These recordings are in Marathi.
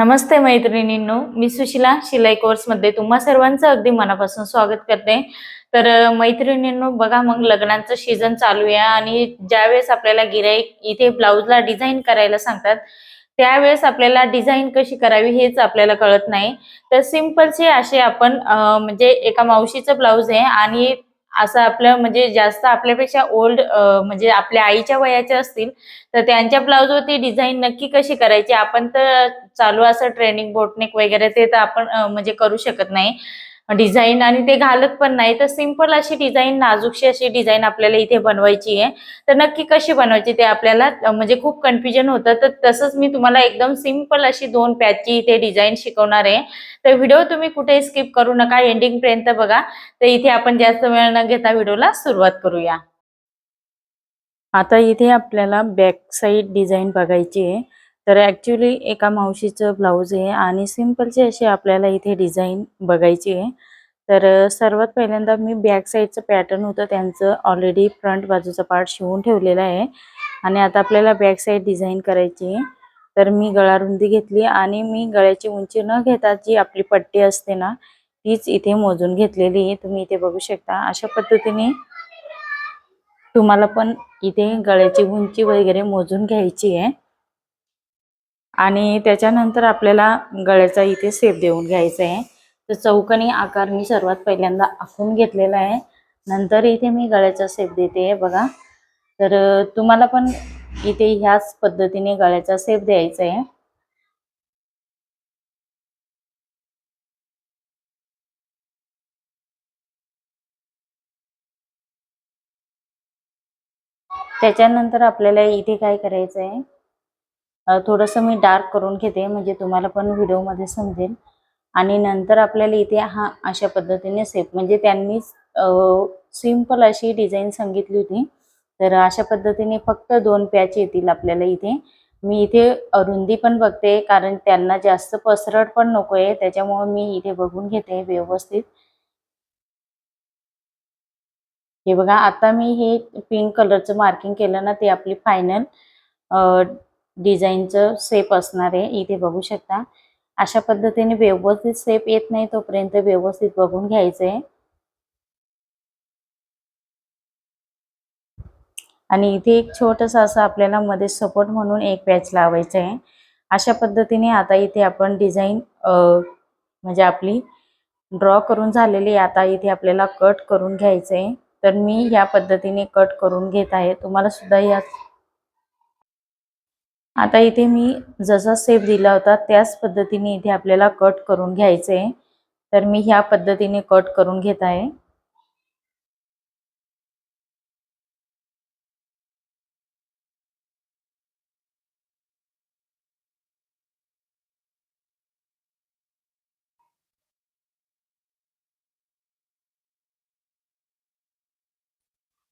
नमस्ते मैत्रिणींनो मी सुशिला शिलाई कोर्समध्ये तुम्हा सर्वांचं अगदी मनापासून स्वागत करते. तर मैत्रिणींनो बघा मग लग्नाचं सीझन चालू आहे आणि ज्यावेळेस आपल्याला गिराईक इथे ब्लाऊजला डिझाईन करायला सांगतात त्यावेळेस आपल्याला डिझाईन कशी करावी हेच आपल्याला कळत नाही. तर सिम्पलचे असे आपण म्हणजे एका मावशीचं ब्लाऊज आहे आणि असं आपलं म्हणजे जास्त आपल्यापेक्षा ओल्ड म्हणजे आपल्या आईच्या वयाच्या असतील तर त्यांच्या ब्लाऊजवरती डिझाईन नक्की कशी करायची? आपण तर चालू असं ट्रेनिंग बोटनेक वगैरे ते तर आपण म्हणजे करू शकत नाही. डिझाईन आणि ते घालत पण नाही. तर सिंपल अशी डिझाईन नाजूकशी अशी डिझाईन आपल्याला इथे बनवायची आहे. तर नक्की कशी बनवायची ते आपल्याला म्हणजे खूप कन्फ्युजन होतं. तर तसंच मी तुम्हाला एकदम सिंपल अशी दोन पॅचची इथे डिझाईन शिकवणार आहे. तर व्हिडिओ तुम्ही कुठे स्किप करू नका. एंडिंग पर्यंत बघा. तर इथे आपण जास्त वेळ न घेता व्हिडिओला सुरुवात करूया. आता इथे आपल्याला बॅक साईड डिझाईन बघायची आहे. तर ॲक्च्युली एका मावशीचं ब्लाऊज आहे आणि सिम्पलची अशी आपल्याला इथे डिझाईन बघायची आहे. तर सर्वात पहिल्यांदा मी बॅक साईडचं पॅटर्न होतं त्यांचं ऑलरेडी फ्रंट बाजूचा पार्ट शिवून ठेवलेला आहे. आणि आता आपल्याला बॅक साईड डिझाईन करायची आहे. तर मी गळा रुंदी घेतली आणि मी गळ्याची उंची न घेता जी आपली पट्टी असते ना तीच इथे मोजून घेतलेली आहे. तुम्ही इथे बघू शकता. अशा पद्धतीने तुम्हाला पण इथे गळ्याची उंची वगैरे मोजून घ्यायची आहे. आणि त्याच्यानंतर आपल्याला गळ्याचा इथे सेप देऊन घ्यायचा आहे. तर चौकनी आकार मी सर्वात पहिल्यांदा आखून घेतलेला आहे. नंतर इथे मी गळ्याचा सेप देते बघा. तर तुम्हाला पण इथे ह्याच पद्धतीने गळ्याचा सेप द्यायचा आहे. त्याच्यानंतर आपल्याला इथे काय करायचं आहे? थोडंसं मी डार्क करून घेते म्हणजे तुम्हाला पण व्हिडिओमध्ये समजेल. आणि नंतर आपल्याला इथे हा अशा पद्धतीने सेप म्हणजे त्यांनीच सिंपल अशी डिझाईन सांगितली होती. तर अशा पद्धतीने फक्त दोन पॅच येतील आपल्याला इथे. मी इथे अरुंदी पण बघते कारण त्यांना जास्त पसरट पण नको आहे त्याच्यामुळे मी इथे बघून घेते व्यवस्थित. हे बघा आता मी हे पिंक कलरचं मार्किंग केलं ना ते आपली फायनल. डिझाईनचं सेप असणार आहे. इथे बघू शकता. अशा पद्धतीने व्यवस्थित सेप येत नाही तोपर्यंत व्यवस्थित बघून घ्यायचं आहे आणि इथे एक छोटंसं असं आपल्याला मध्ये सपोर्ट म्हणून एक पॅच लावायचं आहे अशा पद्धतीने आता इथे आपण डिझाईन म्हणजे आपली ड्रॉ करून झालेली आता इथे आपल्याला कट करून घ्यायचं आहे तर मी या पद्धतीने कट करून घेत आहे. तुम्हाला सुद्धा या आता इथे मी जसा सेप दिला होता त्याच पद्धतीने इथे आपल्याला कट करून घ्यायचं आहे. तर मी ह्या पद्धतीने कट करून घेत आहे.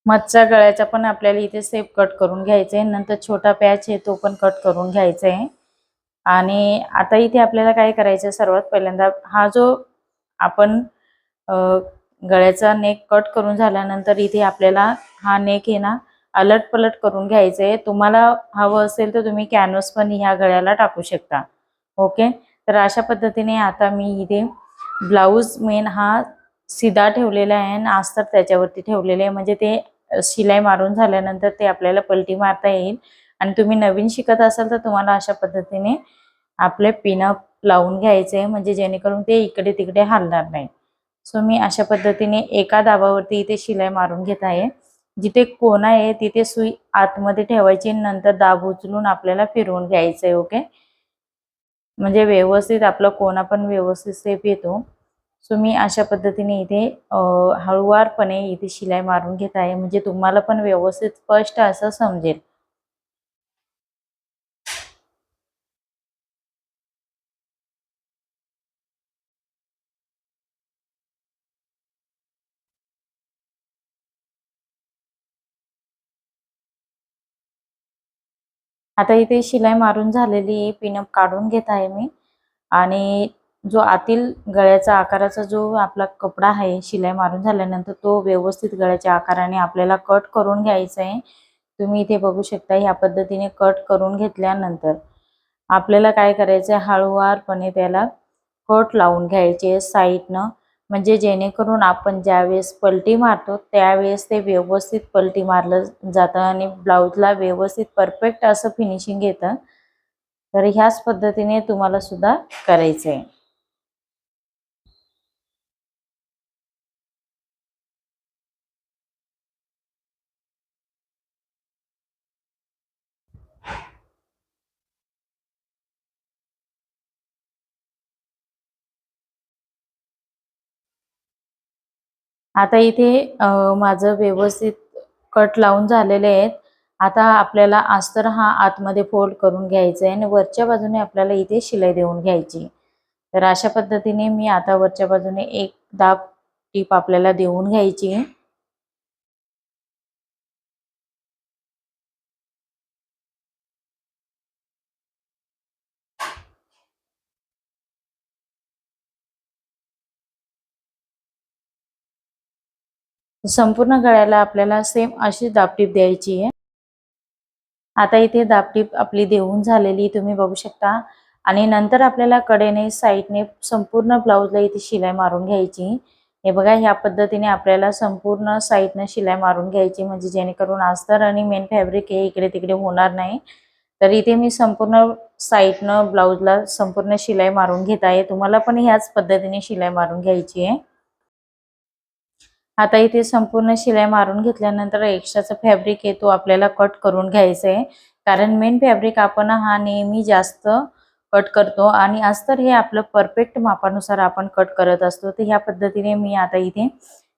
मधच्या गळ्याचा पण आपल्याला इथे सेप कट करून घ्यायचा आहे नंतर छोटा पॅच आहे तो पण कट करून घ्यायचा आहे आणि आता इथे आपल्याला काय करायचं आहे सर्वात पहिल्यांदा हा जो आपण गळ्याचा नेक कट करून झाल्यानंतर इथे आपल्याला हा नेक आहे ना अलट पलट करून घ्यायचं आहे तुम्हाला हवं असेल तर तुम्ही कॅनव्हस पण ह्या गळ्याला टाकू शकता. ओके तर अशा पद्धतीने आता मी इथे ब्लाऊज मेन हा सिधा ठेवलेला आहे आणि अस्तर त्याच्यावरती ठेवलेले आहे. म्हणजे ते शिलाई मारून झाल्यानंतर ते आपल्याला पलटी मारता येईल. आणि तुम्ही नवीन शिकत असाल तर तुम्हाला अशा पद्धतीने आपले पिनअप लावून घ्यायचे आहे म्हणजे जेणेकरून ते इकडे तिकडे हलणार नाही. सो मी अशा पद्धतीने एका दाबावरती इथे शिलाई मारून घेत आहे. जिथे कोणा आहे तिथे सुई आतमध्ये ठेवायची नंतर दाब उचलून आपल्याला फिरवून घ्यायचं आहे ओके म्हणजे व्यवस्थित आपला कोणा पण व्यवस्थित सेफ येतो. सो मी अशा पद्धतीने इथे हळुवारपणे इथे शिलाई मारून घेत आहे. म्हणजे तुम्हाला पण व्यवस्थित स्पष्ट असं समजेल. आता इथे शिलाई मारून झालेली पिनअप काढून घेत आहे मी. आणि जो आतील गळ्याचा आकाराचा जो आपला कपडा आहे शिलाई मारून झाल्यानंतर तो व्यवस्थित गळ्याच्या आकाराने आपल्याला कट करून घ्यायचा आहे. तुम्ही इथे बघू शकता ह्या पद्धतीने कट करून घेतल्यानंतर आपल्याला काय करायचं आहे हळूवारपणे त्याला कट लावून घ्यायचे साईडनं म्हणजे जेणेकरून आपण ज्यावेळेस पलटी मारतो त्यावेळेस ते व्यवस्थित पलटी मारलं जातं आणि ब्लाऊजला व्यवस्थित परफेक्ट असं फिनिशिंग येतं. तर ह्याच पद्धतीने तुम्हाला सुद्धा करायचं आहे आता इथे माझं व्यवस्थित कट लावून झालेले आहेत. आता आपल्याला अस्तर हा आतमध्ये फोल्ड करून घ्यायचा आहे आणि वरच्या बाजूने आपल्याला इथे शिलाई देऊन घ्यायची तर अशा पद्धतीने मी आता वरच्या बाजूने एक दाब टीप आपल्याला देऊन घ्यायची संपूर्ण गळ्याला आपल्याला सेम अशी दापटीप द्यायची आहे. आता इथे दापटीप आपली देऊन झालेली तुम्ही बघू शकता. आणि नंतर आपल्याला कडेने साईडने संपूर्ण ब्लाऊजला इथे शिलाई मारून घ्यायची. हे बघा ह्या पद्धतीने आपल्याला संपूर्ण साईडनं शिलाई मारून घ्यायची. म्हणजे जेणेकरून अस्तर आणि मेन फॅब्रिक हे इकडे तिकडे होणार नाही. तर इथे मी संपूर्ण साईडनं ब्लाऊजला संपूर्ण शिलाई मारून घेत आहे. तुम्हाला पण ह्याच पद्धतीने शिलाई मारून घ्यायची आहे. आता इथे संपूर्ण शिलाई मारून घेतल्यानंतर एक्स्ट्राचा फॅब्रिक आहे तो आपल्याला कट करून घ्यायचा आहे कारण मेन फॅब्रिक आपण हा नेहमी जास्त कट करतो आणि अस्तर हे आपलं परफेक्ट मापानुसार आपण कट करत असतो. तर ह्या पद्धतीने मी आता इथे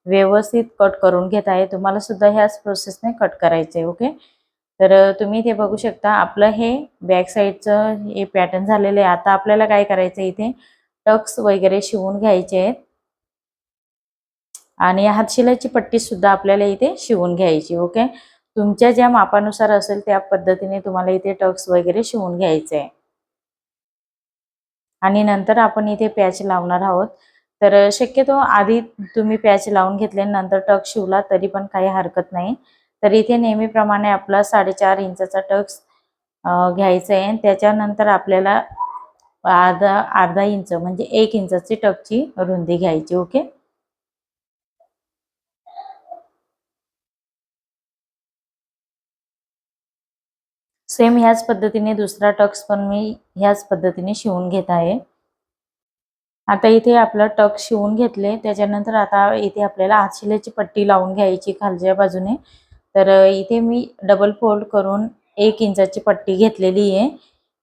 व्यवस्थित कट करून घेत आहे. तुम्हाला सुद्धा ह्याच प्रोसेसने कट करायचं आहे ओके तर तुम्ही इथे बघू शकता आपलं हे बॅक साईडचं हे पॅटर्न झालेलं आहे. आता आपल्याला काय करायचं इथे टक्स वगैरे शिवून घ्यायचे आहेत. आणि हातशिलाची पट्टी सुद्धा आपल्याला इथे शिवून घ्यायची ओके तुमच्या ज्या मापानुसार असेल त्या पद्धतीने तुम्हाला इथे टक्स वगैरे शिवून घ्यायचे आहे आणि नंतर आपण इथे पॅच लावणार आहोत. तर शक्यतो आधी तुम्ही पॅच लावून घेतले नंतर टक शिवला तरी पण काही हरकत नाही. तर इथे नेहमीप्रमाणे आपला साडेचार इंचाचा टक्स घ्यायचा आहे त्याच्यानंतर आपल्याला अर्धा अर्धा इंच म्हणजे एक इंचाची टकची रुंदी घ्यायची ओके सेम ह्याच पद्धतीने दुसरा टक्स पण मी ह्याच पद्धतीने शिवून घेत आहे. आता इथे आपलं टक शिवून घेतले त्याच्यानंतर आता इथे आपल्याला आशिल्याची पट्टी लावून घ्यायची खालच्या बाजूने. तर इथे मी डबल फोल्ड करून एक इंचाची पट्टी घेतलेली आहे.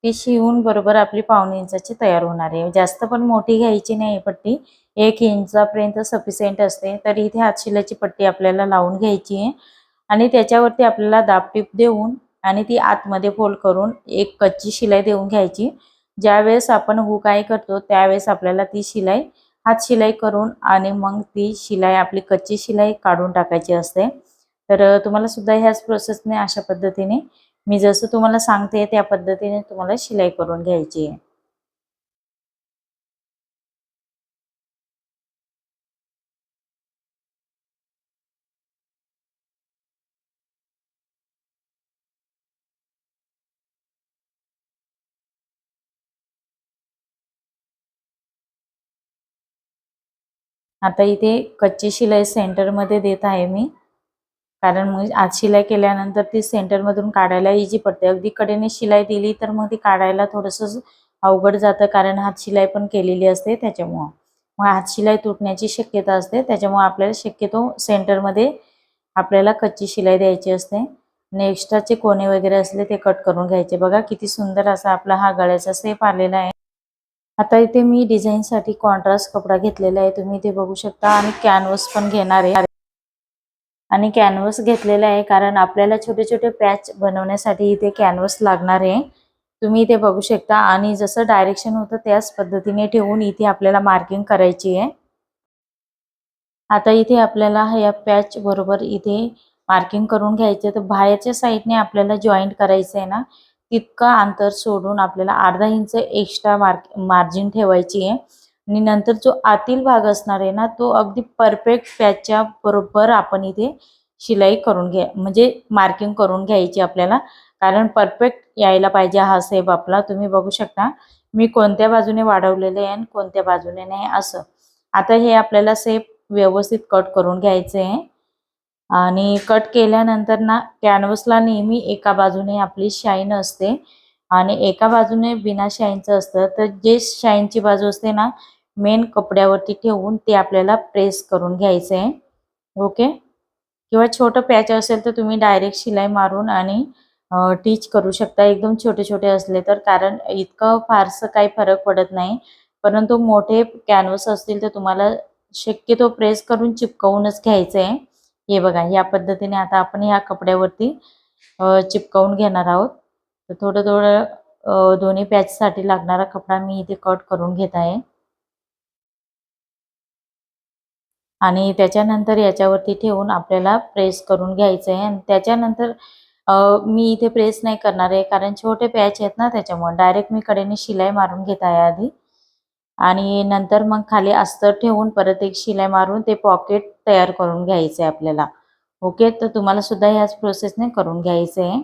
ती शिवून बरोबर आपली पावणे इंचाची तयार होणार आहे. जास्त पण मोठी घ्यायची नाही पट्टी. एक इंचापर्यंत सफिशियंट असते. तर इथे हातशिलाची पट्टी आपल्याला लावून घ्यायची आहे. आणि त्याच्यावरती आपल्याला दाबटीप देऊन आणि ती आतमध्ये फोल्ड करून एक कच्ची शिलाई देऊन घ्यायची. ज्यावेळेस आपण हू काय करतो त्यावेळेस आपल्याला ती शिलाई हात शिलाई करून आणि मग ती शिलाई आपली कच्ची शिलाई काढून टाकायची असते. तर तुम्हाला सुद्धा ह्याच प्रोसेसने अशा पद्धतीने मी जसं तुम्हाला सांगते त्या पद्धतीने तुम्हाला शिलाई करून घ्यायची आहे. आता इथे कच्ची शिलाई सेंटरमध्ये देत आहे मी. कारण मग आज शिलाई केल्यानंतर ती सेंटरमधून काढायला इजी पडते. अगदी कडेने शिलाई दिली तर मग ती काढायला थोडंसं अवघड जातं कारण हात शिलाई पण केलेली असते त्याच्यामुळं. मग हात शिलाई तुटण्याची शक्यता असते. त्याच्यामुळे आपल्याला शक्यतो सेंटरमध्ये आपल्याला कच्ची शिलाई द्यायची असते. आणि एक्स्ट्राचे कोणे वगैरे असले ते कट करून घ्यायचे. बघा किती सुंदर असा आपला हा गळ्याचा सेप आलेला आहे. आता इथे मी डिझाईनसाठी कॉन्ट्रास्ट कपडा घेतलेला आहे. तुम्ही इथे बघू शकता. आणि कॅनव्हस पण घेणार आहे. आणि कॅनव्हस घेतलेला आहे कारण आपल्याला छोटे छोटे पॅच बनवण्यासाठी इथे कॅनव्हस लागणार आहे. तुम्ही इथे बघू शकता. आणि जसं डायरेक्शन होतं त्याच पद्धतीने ठेवून इथे आपल्याला मार्किंग करायची आहे. आता इथे आपल्याला ह्या पॅच बरोबर इथे मार्किंग करून घ्यायचे तर बाहेरच्या साईडने आपल्याला जॉईंट करायचं आहे ना. तितकं अंतर सोडून आपल्याला अर्धा इंच एक्स्ट्रा मार्क मार्जिन ठेवायची आहे. आणि नंतर जो आतील भाग असणार आहे ना तो अगदी परफेक्ट पॅचच्या बरोबर आपण इथे शिलाई करून घ्या म्हणजे मार्किंग करून घ्यायची आपल्याला. कारण परफेक्ट यायला पाहिजे हा सेप आपला तुम्ही बघू शकता. मी कोणत्या बाजूने वाढवलेले आहे आणि कोणत्या बाजूने नाही असं. आता हे आपल्याला सेप व्यवस्थित कट करून घ्यायचे आहे. आणि कट केल्यानंतर ना कॅनव्हसला नेहमी एका बाजूने आपली शाईन असते. आणि एका बाजूने बिना शाईनचं असतं. तर जे शाईनची बाजू असते ना मेन कपड्यावरती ठेवून ते आपल्याला प्रेस करून घ्यायचं आहे ओके किंवा छोटं पॅच असेल तर तुम्ही डायरेक्ट शिलाई मारून आणि टीच करू शकता. एकदम छोटे छोटे असले तर. कारण इतकं फारसं काही फरक पडत नाही. परंतु मोठे कॅनव्हस असतील तर तुम्हाला शक्यतो प्रेस करून चिपकवूनच घ्यायचं आहे हे बघा या पद्धतीने आता आपण ह्या कपड्यावरती चिपकवून घेणार आहोत. तर थोडं थोडं दोन्ही पॅचसाठी लागणारा कपडा मी इथे कट करून घेत आहे. आणि त्याच्यानंतर याच्यावरती ठेवून आपल्याला प्रेस करून घ्यायचं आहे. आणि त्याच्यानंतर मी इथे प्रेस नाही करणार आहे कारण छोटे पॅच आहेत ना त्याच्यामुळे. डायरेक्ट मी कडेने शिलाई मारून घेत आहे आधी. आणि नंतर मग खाली अस्तर ठेवून परत एक शिलाई मारून ते पॉकेट तयार करून घ्यायचं आहे आपल्याला. ओके तर तुम्हाला सुद्धा ह्याच प्रोसेसने करून घ्यायचं आहे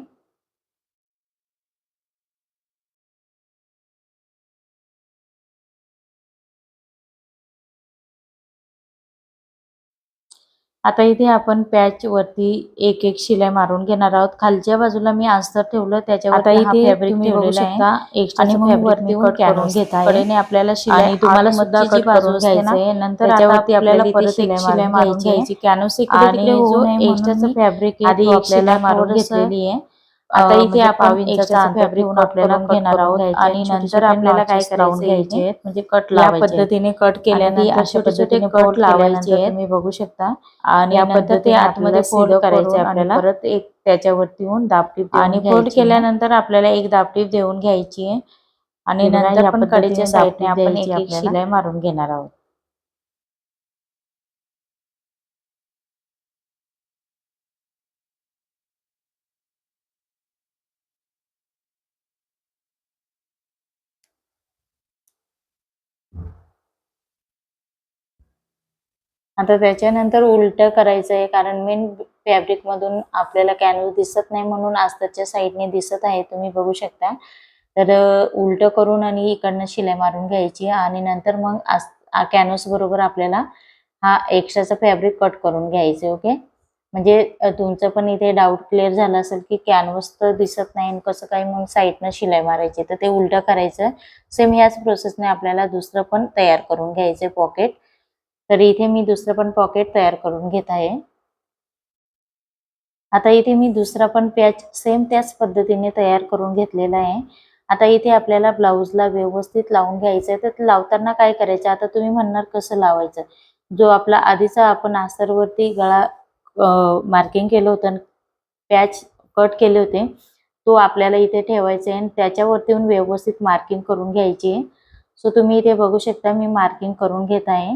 आता इथे आपण पॅच वरती एक एक शिलाई मारून घेणार आहोत. खालच्या बाजूला मी अस्तर ठेवलं त्याच्यावर आता इथे फॅब्रिक आहे. आणि मग वरती घेत आहे. आपल्याला शिलाई तुम्हाला सुद्धा कट करून घ्यायचंय. नंतर आपल्याला परत एक शिलाई मारून घ्यायची? इकडे एक्स्ट्राचं फॅब्रिक आधी आपल्याला मारून घेतलेली आहे. आता इथे आपण एक्स्ट्रा फॅब्रिक आपल्याला घेणार आहोत आणि नंतर आपल्याला काय करायचं घ्यायचे म्हणजे कट या पद्धतीने कट केल्यानंतर अशा पद्धतीने कट लावायचे. आहेत तुम्ही बघू शकता. आणि या पद्धतीने आतमध्ये फोल्ड करायचे आपल्याला. परत एक त्याच्यावरती येऊन दाबटीप आणि फोल्ड केल्यानंतर आपल्याला एक दाबटीप देऊन घ्यायची आहे. आणि नंतर आपण कडेच्या साईडने आपण एक शिलाई मारून घेणार आहोत. आता त्याच्यानंतर उलट करायचं आहे कारण मेन फॅब्रिक मधून आपल्याला कॅनव्हस दिसत नाही म्हणून आस्ताच्या साईडने दिसत आहे तुम्ही बघू शकता. तर उलट करून आणि इकडनं शिलाई मारून घ्यायची आणि नंतर मग कॅनव्हस बरोबर आपल्याला हा एक्स्ट्राचा फॅब्रिक कट करून घ्यायचं ओके म्हणजे तुमचं पण इथे डाऊट क्लिअर झालं असेल की कॅनव्हस तर दिसत नाही कसं काही मग साईडनं शिलाई मारायची? तर ते उलट करायचं. सेम ह्याच प्रोसेसने आपल्याला दुसरं पण तयार करून घ्यायचं पॉकेट तर इथे मी दुसरं पण पॉकेट तयार करून घेत आहे. आता इथे मी दुसरा पण पॅच सेम त्याच पद्धतीने तयार करून घेतलेला आहे. आता इथे आपल्याला ब्लाऊजला व्यवस्थित लावून घ्यायचं आहे. तर लावताना काय करायचं? आता तुम्ही म्हणणार कसं लावायचं? जो आपला आधीचा आपण आस्तरवरती गळा मार्किंग केलं होतं पॅच कट केले होते तो आपल्याला इथे ठेवायचा आहे. आणि त्याच्यावरती येऊन व्यवस्थित मार्किंग करून घ्यायची आहे. सो तुम्ही इथे बघू शकता मी मार्किंग करून घेत आहे.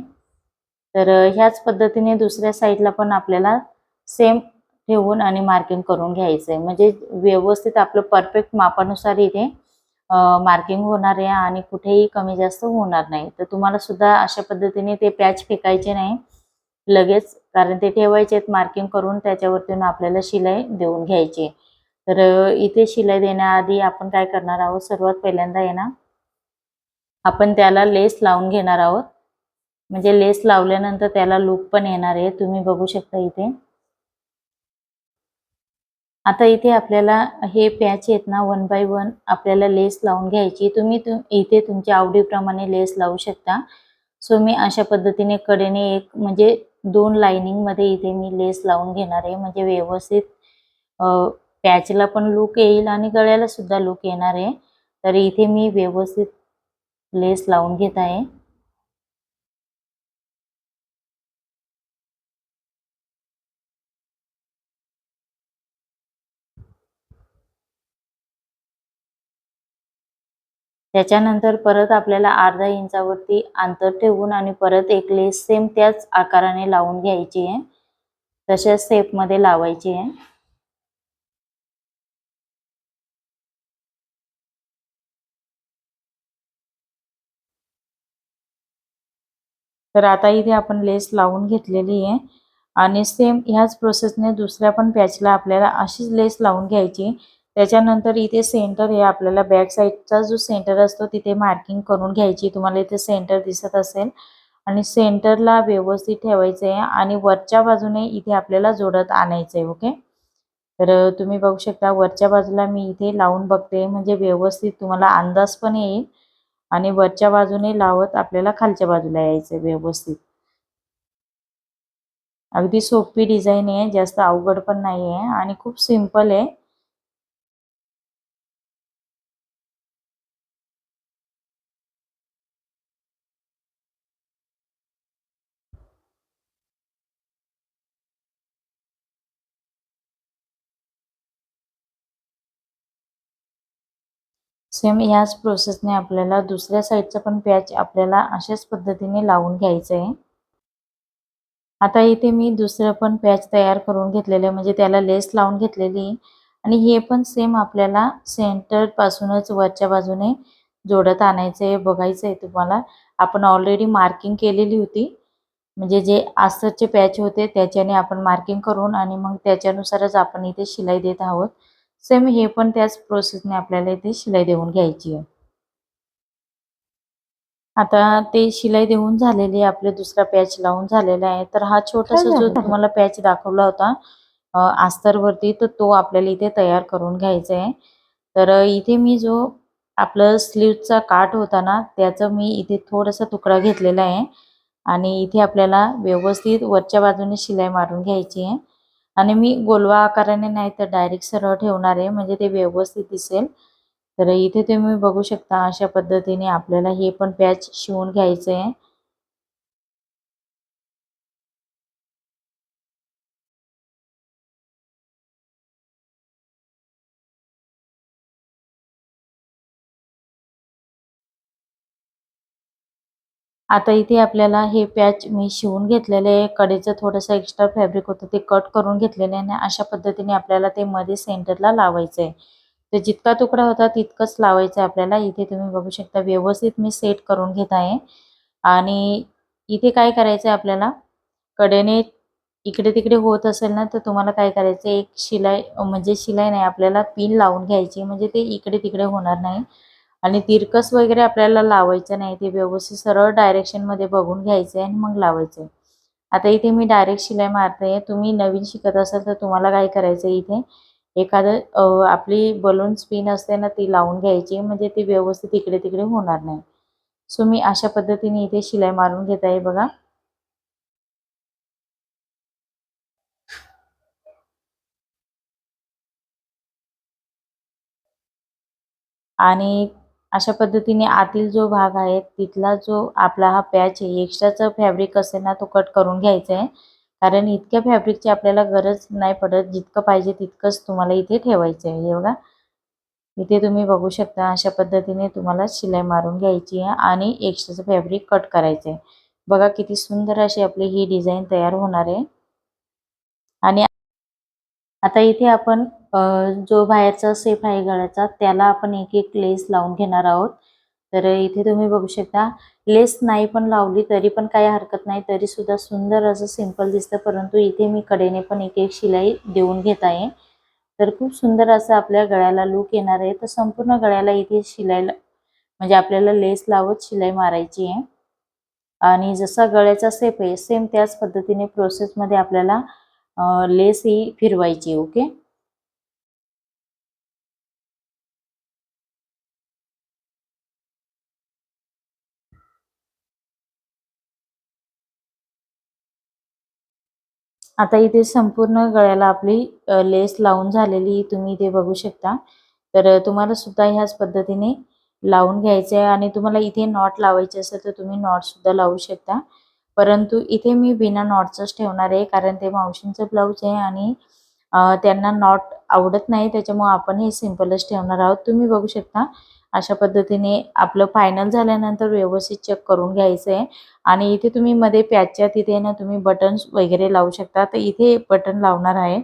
तर ह्याच पद्धतीने दुसऱ्या साईडला पण आपल्याला सेम ठेवून आणि मार्किंग करून घ्यायचं आहे म्हणजे व्यवस्थित आपलं परफेक्ट मापानुसार इथे मार्किंग होणार आहे आणि कुठेही कमी जास्त होणार नाही. तर तुम्हाला सुद्धा अशा पद्धतीने ते पॅच फेकायचे नाही. लगेच कारण ते ठेवायचे आहेत मार्किंग करून त्याच्यावरती आपल्याला शिलाई देऊन घ्यायची. तर इथे शिलाई देण्याआधी आपण काय करणार आहोत? सर्वात पहिल्यांदा आहे ना आपण त्याला लेस लावून घेणार आहोत. म्हणजे लेस लावल्यानंतर त्याला लूक पण येणार आहे. तुम्ही बघू शकता इथे. आता इथे आपल्याला हे पॅच आहेत ना वन बाय वन आपल्याला लेस लावून घ्यायची. तुम्ही इथे तुमच्या आवडीप्रमाणे लेस लावू शकता. सो मी अशा पद्धतीने कडेने एक म्हणजे दोन लाईनिंगमध्ये इथे मी लेस लावून घेणार आहे. म्हणजे व्यवस्थित पॅचला पण लूक येईल आणि गळ्याला सुद्धा लूक येणार आहे. तर इथे मी व्यवस्थित लेस लावून घेत आहे. त्याच्यानंतर परत आपल्याला अर्धा इंचावरती अंतर ठेवून आणि परत एक लेस सेम त्याच आकाराने लावून घ्यायची आहे. तशाच मध्ये लावायची आहे. तर आता इथे आपण लेस लावून घेतलेली आहे. आणि सेम ह्याच प्रोसेसने दुसऱ्या पण पॅचला आपल्याला अशीच लेस लावून घ्यायची. त्याच्यानंतर इथे सेंटर हे आपल्याला बॅक साईडचा जो सेंटर असतो तिथे मार्किंग करून घ्यायची. तुम्हाला इथे सेंटर दिसत असेल. आणि सेंटरला व्यवस्थित ठेवायचं आहे आणि वरच्या बाजूने इथे आपल्याला जोडत आणायचं आहे ओके तर तुम्ही बघू शकता वरच्या बाजूला मी इथे लावून बघते. म्हणजे व्यवस्थित तुम्हाला अंदाज पण येईल. आणि वरच्या बाजूने लावत आपल्याला खालच्या बाजूला यायचं व्यवस्थित. अगदी सोपी डिझाईन आहे. जास्त अवघड पण नाही आहे आणि खूप सिंपल आहे. सेम याच प्रोसेसने आपल्याला दुसऱ्या साईडचा पण पॅच आपल्याला अशाच पद्धतीने लावून घ्यायचं आहे आता इथे मी दुसरं पण पॅच तयार करून घेतलेलं आहे. म्हणजे त्याला लेस लावून घेतलेली आणि हे पण सेम आपल्याला सेंटर पासूनच वरच्या बाजूने जोडत आणायचं आहे बघायचं आहे तुम्हाला. आपण ऑलरेडी मार्किंग केलेली होती. म्हणजे जे आस्तरचे पॅच होते त्याच्याने आपण मार्किंग करून आणि मग त्याच्यानुसारच आपण इथे शिलाई देत आहोत. सेम हे पण त्याच प्रोसेसने आपल्याला इथे शिलाई देऊन घ्यायची आहे. आता ते शिलाई देऊन झालेली आपले दुसरा पॅच लावून झालेला आहे. तर हा छोटासा जो तुम्हाला पॅच दाखवला होता आस्तरवरती तर तो आपल्याला इथे तयार करून घ्यायचा आहे. तर इथे मी जो आपलं स्लीवचा काठ होता ना त्याचा मी इथे थोडासा तुकडा घेतलेला आहे. आणि इथे आपल्याला व्यवस्थित वरच्या बाजूने शिलाई मारून घ्यायची आहे. आणि मी गोलवा आकाराने नाही तर डायरेक्ट सरळ ठेवणार आहे म्हणजे ते व्यवस्थित दिसेल. तर इथे तुम्ही बघू शकता अशा पद्धतीने आपल्याला हे पण पॅच शिवून घ्यायचं आहे आता इथे आपल्याला हे पॅच मी शिवून घेतलेले आहे. कडेचं थोडंसं एक्स्ट्रा फॅब्रिक होतं ते कट करून घेतलेले आहे आणि अशा पद्धतीने आपल्याला ते मध्ये सेंटरला लावायचं आहे. तर जितका तुकडा होता तितकंच लावायचं आहे आपल्याला. इथे तुम्ही बघू शकता व्यवस्थित मी सेट करून घेत आहे. आणि इथे काय करायचं आहे आपल्याला? कडेने इकडे तिकडे होत असेल ना तर तुम्हाला काय करायचं एक शिलाई म्हणजे शिलाई नाही आपल्याला पिन लावून घ्यायची म्हणजे ते इकडे तिकडे होणार नाही. आणि तिरकस वगैरे आपल्याला लावायचं नाही ते व्यवस्थित सरळ डायरेक्शनमध्ये बघून घ्यायचं आहे आणि मग लावायचं आहे आता इथे मी डायरेक्ट शिलाई मारते तुम्ही नवीन शिकत असाल तर तुम्हाला काय करायचं इथे? एखादं आपली बलून स्पिन असते ना ती लावून घ्यायची म्हणजे ती व्यवस्थित इकडे तिकडे होणार नाही. सो मी अशा पद्धतीने इथे शिलाई मारून घेत आहे बघा. आणि अशा पद्धतीने आतील जो भाग आहे तिथला जो आपला हा पॅच आहे एक्स्ट्राचं फॅब्रिक असेल ना तो कट करून घ्यायचा आहे. कारण इतक्या फॅब्रिकची आपल्याला गरज नाही पडत जितकं पाहिजे तितकंच तुम्हाला इथे ठेवायचं आहे हे बघा. इथे तुम्ही बघू शकता अशा पद्धतीने तुम्हाला शिलाई मारून घ्यायची आहे आणि एक्स्ट्राचं फॅब्रिक कट करायचं आहे. बघा किती सुंदर अशी आपली ही डिझाईन तयार होणार आहे. आणि आता इथे आपण जो बाहेरचा सेफ आहे गळ्याचा त्याला आपण एक एक लेस लावून घेणार आहोत. तर इथे तुम्ही बघू शकता लेस नाही पण लावली तरी पण काही हरकत नाही तरी सुद्धा सुंदर असं सिंपल दिसतं परंतु इथे मी कडेने पण एक एक शिलाई देऊन घेत आहे. तर खूप सुंदर असं आपल्या गळ्याला लुक येणार आहे. तर संपूर्ण गळ्याला इथे शिलाई म्हणजे आपल्याला लेस लावत शिलाई मारायची आहे. आणि जसा गळ्याचा सेप आहे सेम त्याच पद्धतीने प्रोसेसमध्ये आपल्याला लेस ही फिरवायची ओके? आता इथे संपूर्ण गळ्याला आपली लेस लावून झालेली तुम्ही इथे बघू शकता. तर तुम्हाला सुद्धा ह्याच पद्धतीने लावून घ्यायचे आहे आणि तुम्हाला इथे नॉट लावायचे असेल तर तुम्ही नॉट सुद्धा लावू शकता. परंतु इथे मी बिना नॉटचंच ठेवणार आहे कारण ते मावशींचं ब्लाऊज आहे आणि त्यांना नॉट आवडत नाही त्याच्यामुळे आपण हे सिम्पलच ठेवणार आहोत. तुम्ही बघू शकता अशा पद्धतीने आपलं फायनल झाल्यानंतर व्यवस्थित चेक करून घ्यायचं आहे. आणि इथे तुम्ही मध्ये पॅचच्या तिथे ना तुम्ही बटन्स वगैरे लावू शकता. तर इथे बटन लावणार आहे.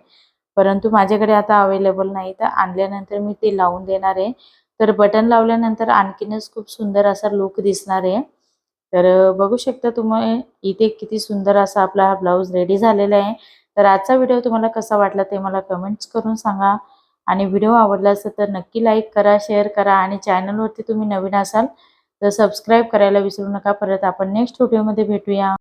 परंतु माझ्याकडे आता अवेलेबल नाही तर आणल्यानंतर मी ते लावून देणार आहे. तर बटन लावल्यानंतर आणखीनच खूप सुंदर असा लुक दिसणार आहे. तर बघू शकता तुम्ही इथे किती सुंदर असा आपला हा ब्लाऊज रेडी झालेला आहे. तर आजचा व्हिडिओ तुम्हाला कसा वाटला ते मला कमेंट्स करून सांगा. आणि व्हिडिओ आवडला असेल तर नक्की लाईक करा शेअर करा आणि चॅनलवरती तुम्ही नवीन असाल तर सबस्क्राईब करायला विसरू नका. परत आपण नेक्स्ट व्हिडिओमध्ये भेटूया.